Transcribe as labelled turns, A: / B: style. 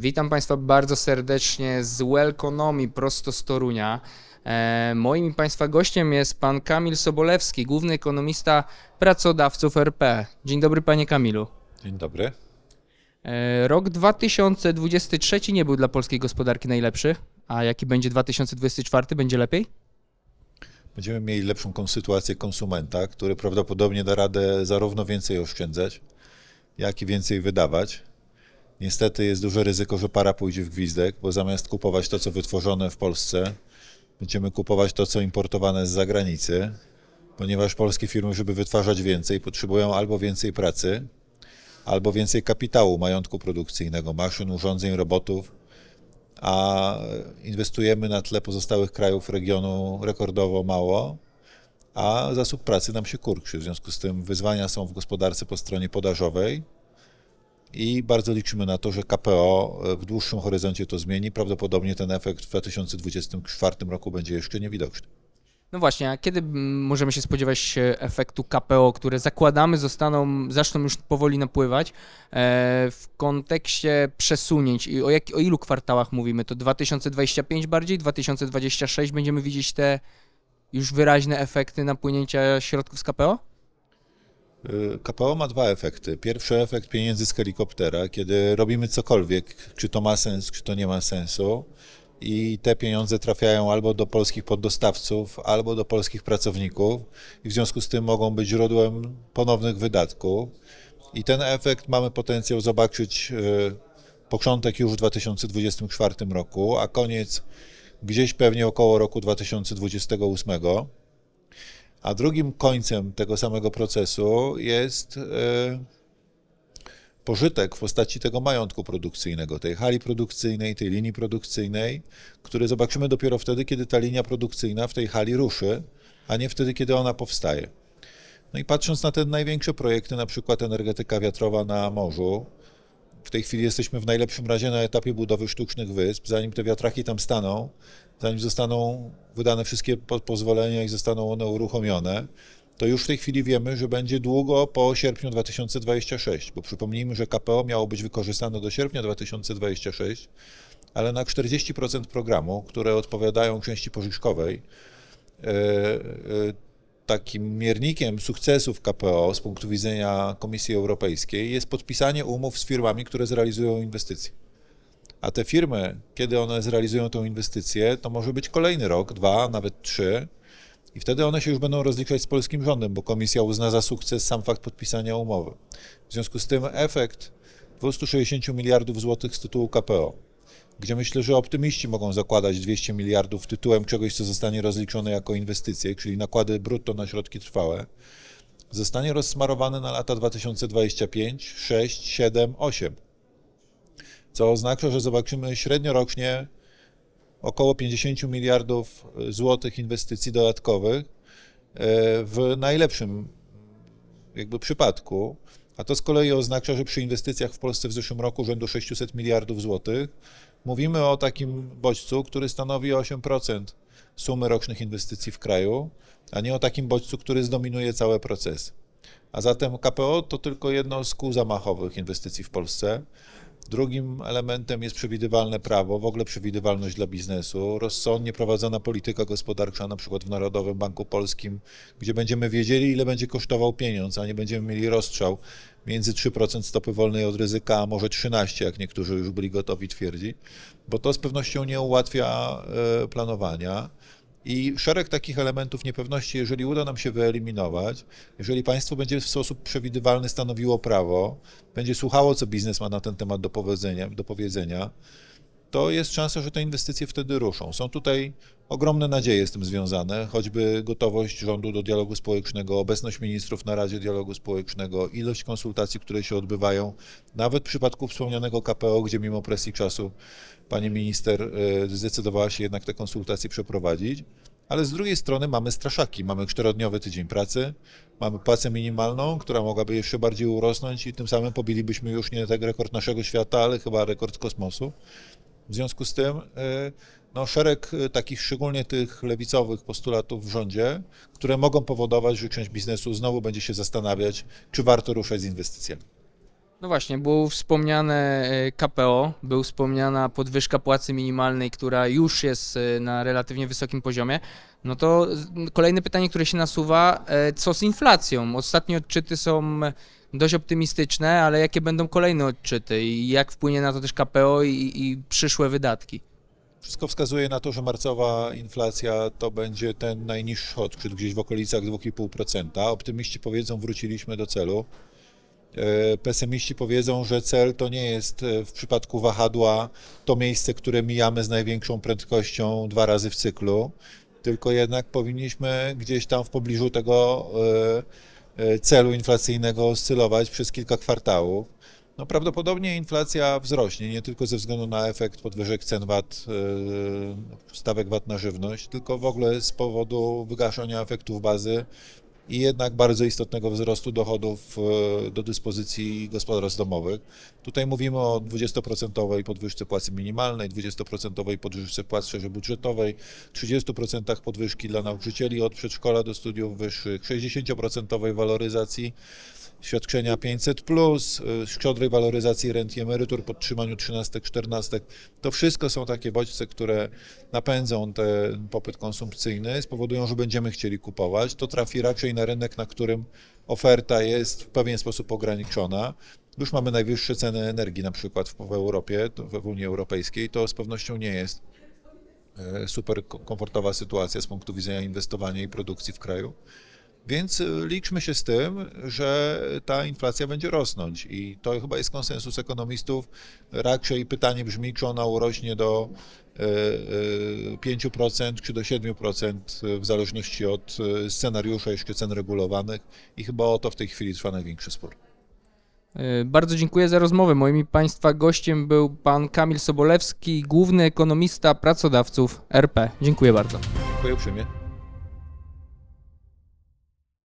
A: Witam Państwa bardzo serdecznie z Welconomi prosto z Torunia. E, moim i Państwa gościem jest Pan Kamil Sobolewski, główny ekonomista pracodawców RP. Dzień dobry Panie Kamilu.
B: Dzień dobry.
A: E, rok 2023 nie był dla polskiej gospodarki najlepszy, a jaki będzie 2024? Będzie lepiej?
B: Będziemy mieli lepszą sytuację konsumenta, który prawdopodobnie da radę zarówno więcej oszczędzać, jak i więcej wydawać. Niestety jest duże ryzyko, że para pójdzie w gwizdek, bo zamiast kupować to, co wytworzone w Polsce, będziemy kupować to, co importowane z zagranicy, ponieważ polskie firmy, żeby wytwarzać więcej, potrzebują albo więcej pracy, albo więcej kapitału, majątku produkcyjnego, maszyn, urządzeń, robotów, a inwestujemy na tle pozostałych krajów regionu rekordowo mało, a zasób pracy nam się kurczy. W związku z tym wyzwania są w gospodarce po stronie podażowej i bardzo liczymy na to, że KPO w dłuższym horyzoncie to zmieni. Prawdopodobnie ten efekt w 2024 roku będzie jeszcze niewidoczny.
A: No właśnie, a kiedy możemy się spodziewać e, efektu KPO, które zakładamy zostaną, zaczną już powoli napływać e, w kontekście przesunięć i o, jak, o ilu kwartałach mówimy? To 2025 bardziej, 2026 będziemy widzieć te już wyraźne efekty napłynięcia środków z KPO?
B: Y, KPO ma dwa efekty. Pierwszy efekt pieniędzy z helikoptera, kiedy robimy cokolwiek, czy to ma sens, czy to nie ma sensu, i te pieniądze trafiają albo do polskich poddostawców, albo do polskich pracowników, i w związku z tym mogą być źródłem ponownych wydatków. I ten efekt mamy potencjał zobaczyć y, początek już w 2024 roku, a koniec gdzieś pewnie około roku 2028. A drugim końcem tego samego procesu jest e, pożytek w postaci tego majątku produkcyjnego, tej hali produkcyjnej, tej linii produkcyjnej, który zobaczymy dopiero wtedy, kiedy ta linia produkcyjna w tej hali ruszy, a nie wtedy, kiedy ona powstaje. No i patrząc na te największe projekty, na przykład energetyka wiatrowa na morzu, w tej chwili jesteśmy w najlepszym razie na etapie budowy sztucznych wysp. Zanim te wiatraki tam staną, zanim zostaną wydane wszystkie po- pozwolenia i zostaną one uruchomione, to już w tej chwili wiemy, że będzie długo po sierpniu 2026, bo przypomnijmy, że KPO miało być wykorzystane do sierpnia 2026, ale na 40% programu, które odpowiadają części pożyczkowej, e, e, takim miernikiem sukcesów KPO z punktu widzenia Komisji Europejskiej jest podpisanie umów z firmami, które zrealizują inwestycje. A te firmy, kiedy one zrealizują tą inwestycję, to może być kolejny rok, dwa, nawet trzy, i wtedy one się już będą rozliczać z polskim rządem, bo komisja uzna za sukces sam fakt podpisania umowy. W związku z tym efekt 260 miliardów złotych z tytułu KPO, gdzie myślę, że optymiści mogą zakładać 200 miliardów tytułem czegoś, co zostanie rozliczone jako inwestycje, czyli nakłady brutto na środki trwałe, zostanie rozsmarowane na lata 2025, 6, 7, 8. Co oznacza, że zobaczymy średnio rocznie około 50 miliardów złotych inwestycji dodatkowych e, w najlepszym jakby przypadku, a to z kolei oznacza, że przy inwestycjach w Polsce w zeszłym roku rzędu 600 miliardów złotych mówimy o takim bodźcu, który stanowi 8% sumy rocznych inwestycji w kraju, a nie o takim bodźcu, który zdominuje całe procesy. A zatem KPO to tylko jedno z kół zamachowych inwestycji w Polsce. Drugim elementem jest przewidywalne prawo, w ogóle przewidywalność dla biznesu, rozsądnie prowadzona polityka gospodarcza, na przykład w Narodowym Banku Polskim, gdzie będziemy wiedzieli, ile będzie kosztował pieniądz, a nie będziemy mieli rozstrzał między 3% stopy wolnej od ryzyka, a może 13%, jak niektórzy już byli gotowi twierdzić, bo to z pewnością nie ułatwia e, planowania. I szereg takich elementów niepewności, jeżeli uda nam się wyeliminować, jeżeli państwo będzie w sposób przewidywalny stanowiło prawo, będzie słuchało, co biznes ma na ten temat do powiedzenia, do powiedzenia to jest szansa, że te inwestycje wtedy ruszą. Są tutaj ogromne nadzieje z tym związane, choćby gotowość rządu do dialogu społecznego, obecność ministrów na Radzie Dialogu Społecznego, ilość konsultacji, które się odbywają, nawet w przypadku wspomnianego KPO, gdzie mimo presji czasu pani minister e, zdecydowała się jednak te konsultacje przeprowadzić. Ale z drugiej strony mamy straszaki, mamy czterodniowy tydzień pracy, mamy płacę minimalną, która mogłaby jeszcze bardziej urosnąć i tym samym pobilibyśmy już nie tak rekord naszego świata, ale chyba rekord kosmosu. W związku z tym y, no, szereg y, takich szczególnie tych lewicowych postulatów w rządzie, które mogą powodować, że część biznesu znowu będzie się zastanawiać, czy warto ruszać z inwestycjami.
A: No właśnie, było wspomniane e, KPO, był wspomniana podwyżka płacy minimalnej, która już jest e, na relatywnie wysokim poziomie. No to kolejne pytanie, które się nasuwa, e, co z inflacją? Ostatnie odczyty są dość optymistyczne, ale jakie będą kolejne odczyty i jak wpłynie na to też KPO i, i przyszłe wydatki?
B: Wszystko wskazuje na to, że marcowa inflacja to będzie ten najniższy odczyt, gdzieś w okolicach 2,5%. Optymiści powiedzą, wróciliśmy do celu. E, Pesymiści powiedzą, że cel to nie jest e, w przypadku wahadła to miejsce, które mijamy z największą prędkością dwa razy w cyklu, tylko jednak powinniśmy gdzieś tam w pobliżu tego e, celu inflacyjnego oscylować przez kilka kwartałów. No prawdopodobnie inflacja wzrośnie nie tylko ze względu na efekt podwyżek cen VAT, stawek VAT na żywność, tylko w ogóle z powodu wygaszenia efektów bazy i jednak bardzo istotnego wzrostu dochodów e, do dyspozycji gospodarstw domowych. Tutaj mówimy o 20% podwyżce płacy minimalnej, 20% podwyżce płacy budżetowej, 30% podwyżki dla nauczycieli od przedszkola do studiów wyższych, 60% waloryzacji świadczenia 500, plus, y, szczodrej waloryzacji rent i emerytur, podtrzymaniu 13-14. To wszystko są takie bodźce, które napędzą ten popyt konsumpcyjny, spowodują, że będziemy chcieli kupować. To trafi raczej na rynek, na którym oferta jest w pewien sposób ograniczona. Już mamy najwyższe ceny energii na przykład w, Europie, w Unii Europejskiej. To z pewnością nie jest e, super ko- komfortowa sytuacja z punktu widzenia inwestowania i produkcji w kraju. Więc y, liczmy się z tym, że ta inflacja będzie rosnąć i to chyba jest konsensus ekonomistów. Raczej pytanie brzmi, czy ona urośnie do y, y, 5% czy do 7% w zależności od scenariusza jeszcze cen regulowanych i chyba o to w tej chwili trwa największy spór.
A: E, Bardzo dziękuję za rozmowę. Moim i Państwa gościem był pan Kamil Sobolewski, główny ekonomista pracodawców RP. Dziękuję bardzo.
B: Dziękuję uprzejmie.